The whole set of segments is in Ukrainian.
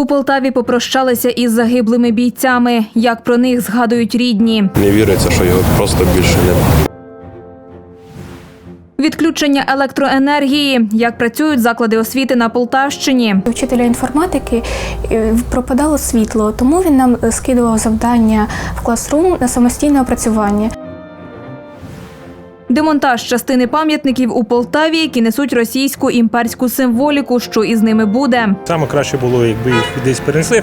У Полтаві попрощалися із загиблими бійцями. Як про них згадують рідні. Не віриться, що його просто більше немає. Відключення електроенергії. Як працюють заклади освіти на Полтавщині. У Вчителя інформатики е, пропадало світло, тому він нам е, скидував завдання в класрум на самостійне опрацювання. Демонтаж частини пам'ятників у Полтаві, які несуть російську імперську символіку. Що із ними буде? Саме краще було, якби їх десь перенесли.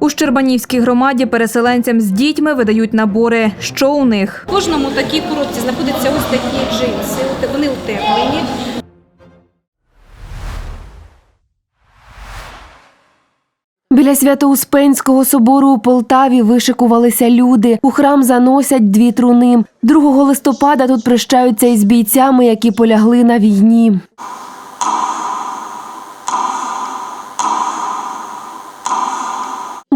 У Щербанівській громаді переселенцям з дітьми видають набори. Що у них? В кожному такій коробці знаходиться ось такі джинси. Вони утеплені. Біля Свято-Успенського собору у Полтаві вишикувалися люди. У храм заносять дві труни. 2 листопада тут прощаються із бійцями, які полягли на війні.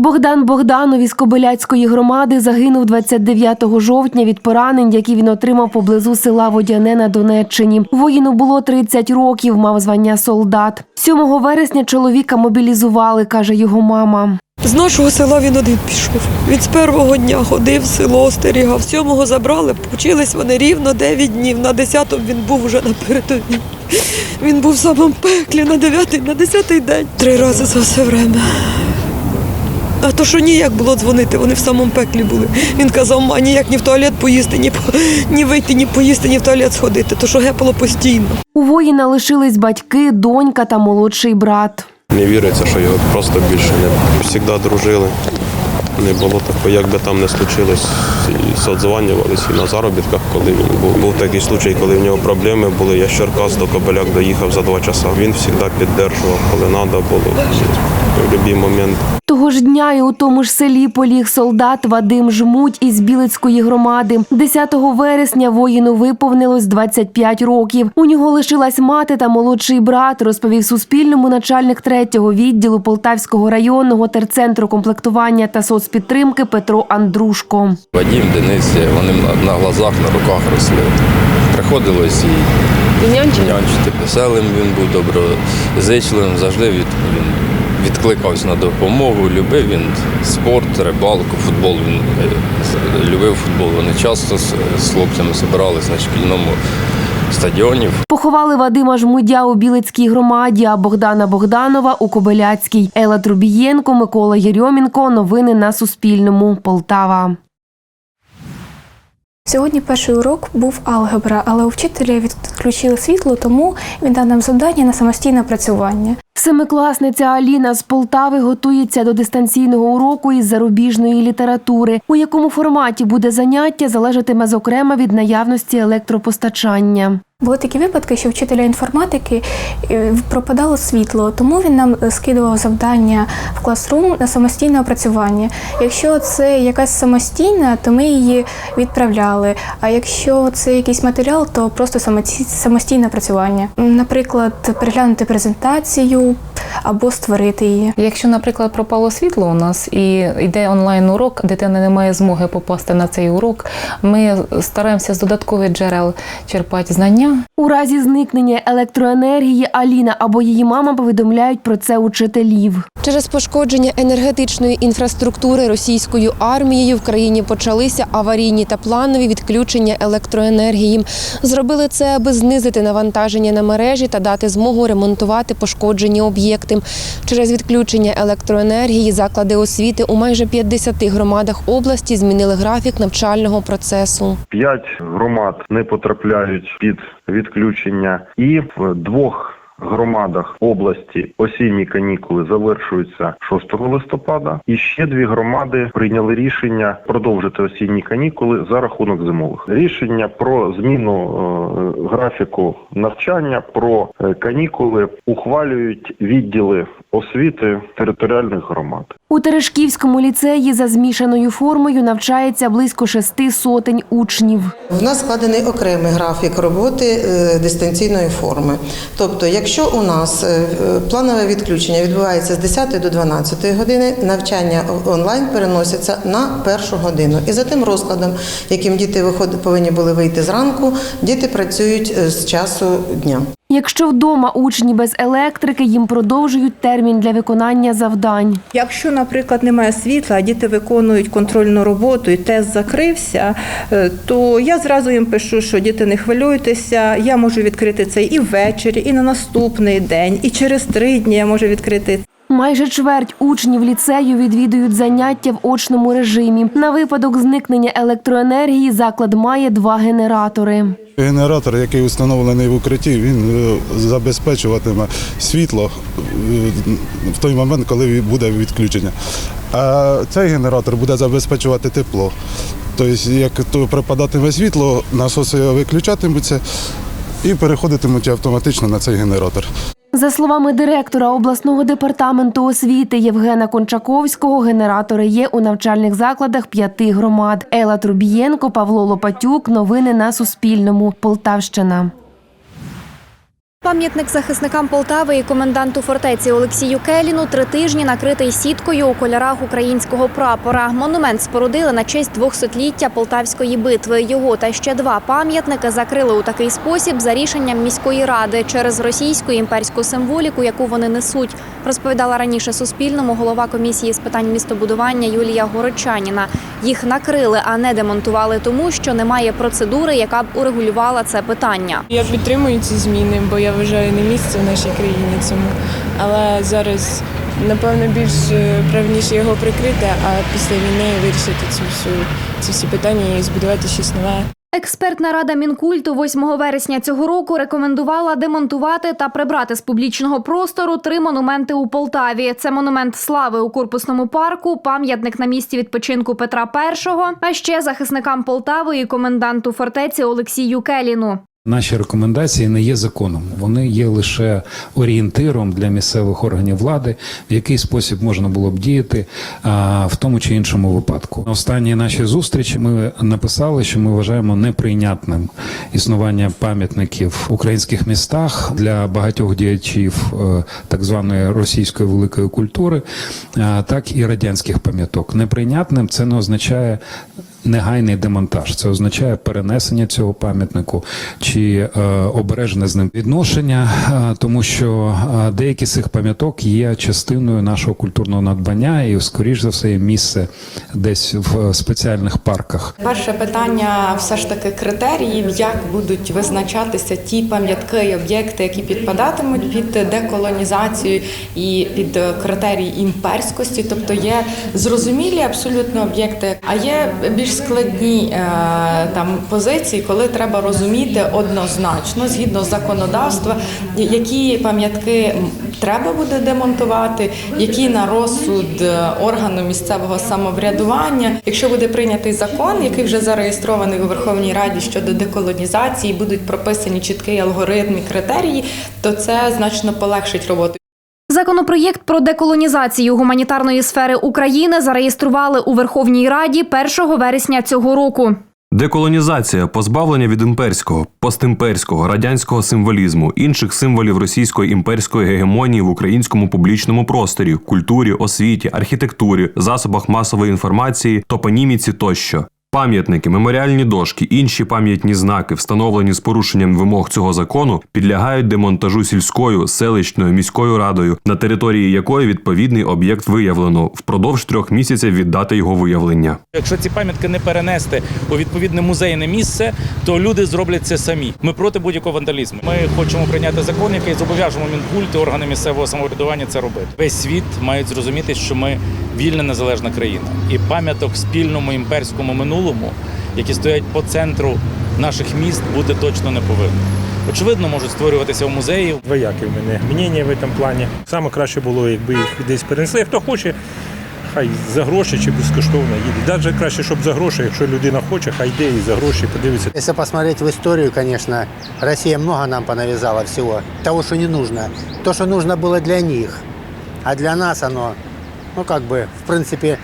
Богдан Богданов із Кобиляцької громади загинув 29 жовтня від поранень, які він отримав поблизу села Водяне на Донеччині. Воїну було 30 років, мав звання солдат. 7 вересня чоловіка мобілізували, каже його мама. З нашого села він один пішов. Він з першого дня ходив, село остерігав. Сьомого забрали, почились вони рівно 9 днів. На 10-му він був вже на передовій. Він був в самому пеклі на 9 на 10-й день. Три рази за все время. А то що ніяк було дзвонити, вони в самому пеклі були. Він казав, ма ніяк ні в туалет поїсти, ні, ні вийти, ні поїсти, ні в туалет сходити. То що гепало постійно. У воїна лишились батьки, донька та молодший брат. Не віриться, що його просто більше немає. Всігда дружили. Не було такого, як би там не случилось, і содзванювалися і на заробітках, коли він був. Був такий случай, коли в нього проблеми були. Я з Черкас до Кобиляк доїхав за два часа. Він завжди підтримував, коли треба було. В будь-який момент. Того ж дня і у тому ж селі поліг солдат Вадим Жмуть із Білицької громади. 10 вересня воїну виповнилось 25 років. У нього лишилась мати та молодший брат, розповів Суспільному начальник третього відділу Полтавського районного терцентру комплектування та соцпідтримки Петро Андрушко. Вадім, Денис, вони на- на глазах, на руках росли. Приходилось і нянчити. Веселим він був доброзичливим, завжди від, він відкликався на допомогу, любив він спорт, рибалку, футбол. Він е, любив футбол. Вони часто з, хлопцями збирались на шкільному стадіоні. Поховали Вадима Жмудя у Білицькій громаді, а Богдана Богданова у Кобиляцькій. Ела Трубієнко, Микола Єрьомінко. Новини на Суспільному. Полтава. Сьогодні перший урок був алгебра, але у вчителя відключили світло, тому він дав нам завдання на самостійне працювання. Семикласниця Аліна з Полтави готується до дистанційного уроку із зарубіжної літератури. У якому форматі буде заняття, залежатиме зокрема від наявності електропостачання. Були такі випадки, що вчителя інформатики е, пропадало світло, тому він нам е, скидував завдання в класрум на самостійне опрацювання. Якщо це якась самостійна, то ми її відправляли. А якщо це якийсь матеріал, то просто самостійне опрацювання. Наприклад, переглянути презентацію або створити її. Якщо, наприклад, пропало світло у нас і йде онлайн урок, дитина не має змоги попасти на цей урок. Ми стараємося з додаткових джерел черпати знання. У разі зникнення електроенергії Аліна або її мама повідомляють про це учителів. Через пошкодження енергетичної інфраструктури російською армією в країні почалися аварійні та планові відключення електроенергії. Зробили це, аби знизити навантаження на мережі та дати змогу ремонтувати пошкоджені об'єкти. Через відключення електроенергії заклади освіти у майже 50 громадах області змінили графік навчального процесу. П'ять громад не потрапляють під відключення, і в двох громадах області осінні канікули завершуються 6 листопада. І ще дві громади прийняли рішення продовжити осінні канікули за рахунок зимових. Рішення про зміну е, графіку навчання, про е, канікули ухвалюють відділи освіти територіальних громад. У Терешківському ліцеї за змішаною формою навчається близько шести сотень учнів. В нас складений окремий графік роботи е, дистанційної форми. Тобто, якщо у нас е, планове відключення відбувається з 10 до 12 години, навчання онлайн переноситься на першу годину. І за тим розкладом, яким діти повинні були вийти зранку, діти працюють е, з часу дня. Якщо вдома учні без електрики, їм продовжують термін для виконання завдань. Якщо, наприклад, немає світла, а діти виконують контрольну роботу і тест закрився, е, то я зразу їм пишу, що діти не хвилюйтеся, я можу відкрити це і ввечері, і на наступний день, і через три дні я можу відкрити. Майже чверть учнів ліцею відвідують заняття в очному режимі. На випадок зникнення електроенергії заклад має два генератори. Генератор, який встановлений в укритті, він е, забезпечуватиме світло е, в той момент, коли буде відключення. А цей генератор буде забезпечувати тепло. Тобто, як то припадатиме світло, насоси виключатимуться і переходитимуть автоматично на цей генератор. За словами директора обласного департаменту освіти Євгена Кончаковського, генератори є у навчальних закладах п'яти громад. Ела Трубієнко, Павло Лопатюк. Новини на Суспільному. Полтавщина. Пам'ятник захисникам Полтави і коменданту фортеці Олексію Келіну три тижні накритий сіткою у кольорах українського прапора. Монумент спорудили на честь 200-ліття Полтавської битви. Його та ще два пам'ятники закрили у такий спосіб за рішенням міської ради через російську імперську символіку, яку вони несуть. Розповідала раніше Суспільному голова комісії з питань містобудування Юлія Горочаніна. Їх накрили, а не демонтували, тому що немає процедури, яка б урегулювала це питання. Я підтримую ці зміни, бо я вважаю не місце в нашій країні цьому. Але зараз, напевно, більш е, правильніше його прикрити, а після війни вирішити цю всю ці всі питання і збудувати щось нове. Експертна рада Мінкульту 8 вересня цього року рекомендувала демонтувати та прибрати з публічного простору три монументи у Полтаві. Це монумент слави у корпусному парку, пам'ятник на місці відпочинку Петра І, а ще захисникам Полтави і коменданту фортеці Олексію Келіну. Наші рекомендації не є законом, вони є лише орієнтиром для місцевих органів влади, в який спосіб можна було б діяти а, в тому чи іншому випадку. На останній нашій зустрічі ми написали, що ми вважаємо неприйнятним існування пам'ятників в українських містах для багатьох діячів е, так званої російської великої культури, а, так і радянських пам'яток. Неприйнятним це не означає негайний демонтаж. Це означає перенесення цього пам'ятнику чи е, обережне з ним відношення, е, тому що е, деякі з цих пам'яток є частиною нашого культурного надбання, і скоріш за все є місце десь в спеціальних парках. Перше питання все ж таки критеріїв, як будуть визначатися ті пам'ятки і об'єкти, які підпадатимуть під деколонізацію і під критерії імперськості, тобто є зрозумілі абсолютно об'єкти, а є більш складні е, там позиції, коли треба розуміти однозначно згідно законодавства, які пам'ятки треба буде демонтувати, які на розсуд е, органу місцевого самоврядування. Якщо буде прийнятий закон, який вже зареєстрований у Верховній Раді щодо деколонізації, будуть прописані чіткий алгоритм і критерії, то це значно полегшить роботу. Законопроєкт про деколонізацію гуманітарної сфери України зареєстрували у Верховній Раді 1 вересня цього року. Деколонізація, позбавлення від імперського, постімперського, радянського символізму, інших символів російської імперської гегемонії в українському публічному просторі, культурі, освіті, архітектурі, засобах масової інформації, топоніміці тощо. Пам'ятники, меморіальні дошки, інші пам'ятні знаки, встановлені з порушенням вимог цього закону, підлягають демонтажу сільською, селищною, міською радою, на території якої відповідний об'єкт виявлено впродовж трьох місяців від дати його виявлення. Якщо ці пам'ятки не перенести у відповідне музейне місце, то люди зроблять це самі. Ми проти будь-якого вандалізму. Ми хочемо прийняти закон, який зобов'яжемо Мінкульт і органи місцевого самоврядування це робити. Весь світ мають зрозуміти, що ми вільна незалежна країна, і пам'яток спільному імперському минулому, які стоять по центру наших міст, бути точно не повинно. Очевидно, можуть створюватися в музеї. Двояке в мене мнення в цьому плані. Саме краще було, якби їх десь перенесли. Хто хоче, хай за гроші чи безкоштовно їде. Навіть краще, щоб за гроші, якщо людина хоче, хай йде і за гроші подивиться. Если посмотреть в историю, конечно, Россия много нам понавязала всего. Того, что не нужно. То, что нужно было для них. А для нас оно, ну как бы, в принципе,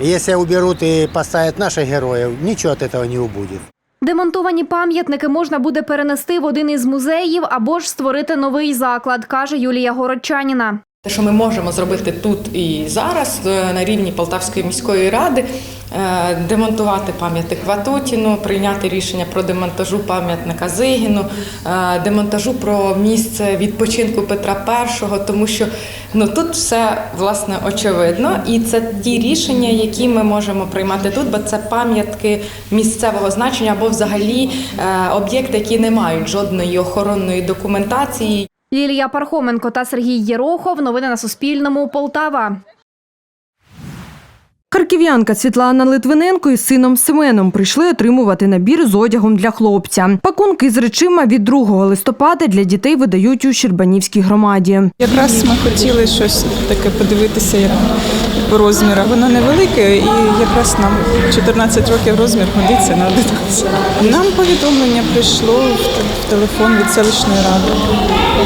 если уберут и поставят наших героев, ничего от этого не убудет. Демонтовані пам'ятники можна буде перенести в один із музеїв або ж створити новий заклад, каже Юлія Городчаніна. Те, що ми можемо зробити тут і зараз е, на рівні Полтавської міської ради, е, демонтувати пам'ятник Ватутіну, прийняти рішення про демонтажу пам'ятника Зигіну, е, демонтажу про місце відпочинку Петра І, тому що ну тут все власне очевидно, і це ті рішення, які ми можемо приймати тут, бо це пам'ятки місцевого значення або взагалі об'єкти, які не мають жодної охоронної документації. Лілія Пархоменко та Сергій Єрохов. Новини на Суспільному. Полтава. Харків'янка Світлана Литвиненко із сином Семеном прийшли отримувати набір з одягом для хлопця. Пакунки з речима від 2 листопада для дітей видають у Щербанівській громаді. Якраз ми хотіли щось таке подивитися, як по розміру. Воно невелике і якраз нам 14 років розмір годиться на 11. Нам повідомлення прийшло в те- в телефон від селищної ради.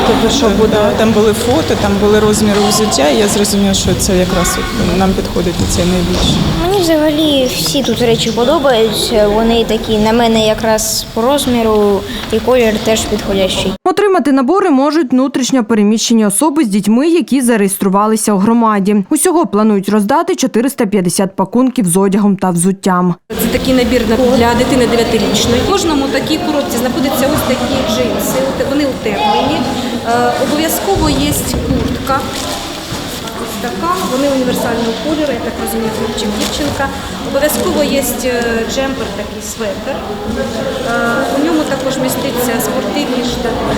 Тобто, що буде там були фото, там були розміри взуття, і я зрозуміла, що це якраз нам підходить це найбільше. Мені взагалі всі тут речі подобаються. Вони такі на мене якраз по розміру і колір теж підходящий. Отримати набори можуть внутрішньо переміщені особи з дітьми, які зареєструвалися у громаді. Усього планують роздати 450 пакунків з одягом та взуттям. Це такий набір на- для дитини 9-річної. В кожному такій коробці знаходяться ось такі джинси. Вони утеплені. Е, Обов'язково є куртка. Така, вони універсального кольору, я так розумію, хлопчик, дівчинка. Обов'язково є е, джемпер, такий светр. Е, У ньому також міститься спортивні штани,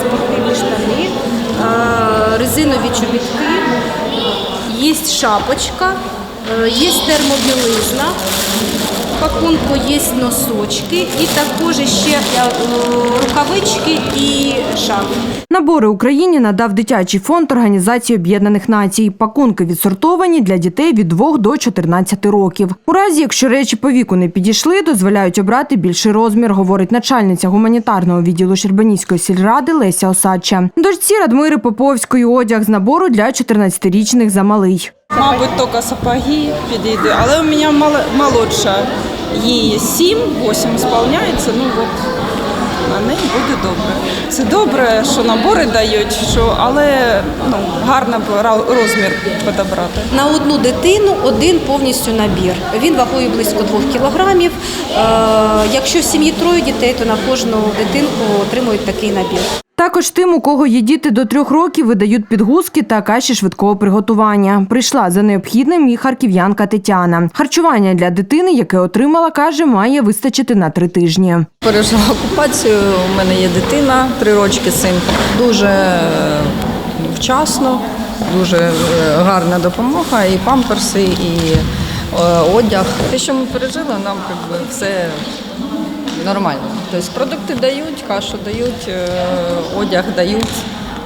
спортивні штани, е, резинові чобітки, є шапочка, є термобілизна. Пакунку є носочки і також ще е, рукавички і шапки. Набори Україні надав дитячий фонд Організації Об'єднаних Націй. Пакунки відсортовані для дітей від 2 до 14 років. У разі, якщо речі по віку не підійшли, дозволяють обрати більший розмір, говорить начальниця гуманітарного відділу Щербанівської сільради Леся Осадча. Дочці Радмири Поповської одяг з набору для 14-річних замалий. Мабуть, тільки сапоги підійде, але у мене молодша. Їй 7-8 сповняється, ну от на неї буде добре. Це добре, що набори дають, що, але ну, гарно розмір підібрати. На одну дитину один повністю набір. Він вагою близько 2 кілограмів. Е, Якщо в сім'ї троє дітей, то на кожну дитинку отримують такий набір. Також тим, у кого є діти до трьох років, видають підгузки та каші швидкого приготування. Прийшла за необхідним і харків'янка Тетяна. Харчування для дитини, яке отримала, каже, має вистачити на три тижні. Пережила окупацію. У мене є дитина, три рочки син. Дуже е, вчасно, дуже е, гарна допомога, і памперси, і е, одяг. Те, що ми пережили, нам якби, все нормально. Тобто продукти дають, кашу дають, е, одяг дають.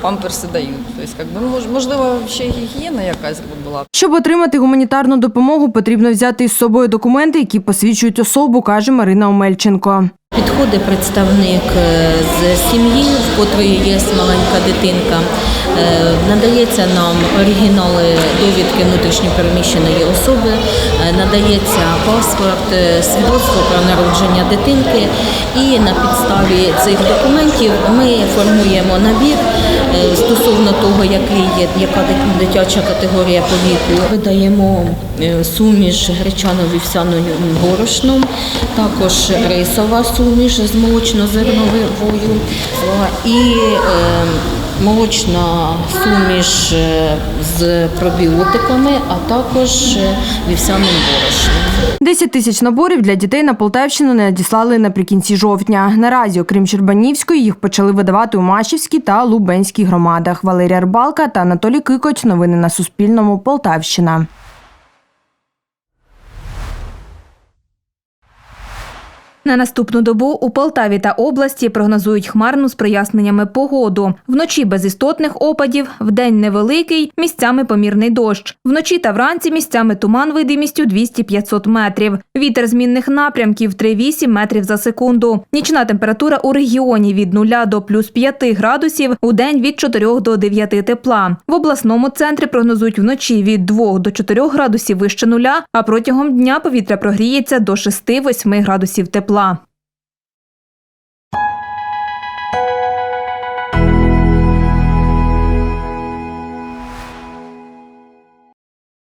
Памперси дають. Тобто, можливо, ще гігієна якась була. Щоб отримати гуманітарну допомогу, потрібно взяти із собою документи, які посвідчують особу, каже Марина Омельченко. Підходить представник е, з сім'ї, в котрої є маленька дитинка. Е, Надається нам оригінали довідки внутрішньопереміщеної особи, е, надається паспорт, е, свідоцтво про народження дитинки. І на підставі цих документів ми формуємо набір стосовно того, який є, яка дитяча категорія по віку. Видаємо суміш гречано-вівсяною борошном, також рисова суміш з молочно-зерновою і молочна суміш е, з пробіотиками, а також е, вівсяним борошном. 10 тисяч наборів для дітей на Полтавщину надіслали наприкінці жовтня. Наразі, окрім Щербанівської, їх почали видавати у Машівській та Лубенській громадах. Валерія Рбалка та Анатолій Кикоч. Новини на Суспільному. Полтавщина. На наступну добу у Полтаві та області прогнозують хмарну з проясненнями погоду. Вночі без істотних опадів, вдень невеликий, місцями помірний дощ. Вночі та вранці місцями туман видимістю 200-500 метрів. Вітер змінних напрямків 3-8 метрів за секунду. Нічна температура у регіоні від 0 до плюс 5 градусів, у день від 4 до 9 тепла. В обласному центрі прогнозують вночі від 2 до 4 градусів вище нуля, а протягом дня повітря прогріється до 6-8 градусів тепла.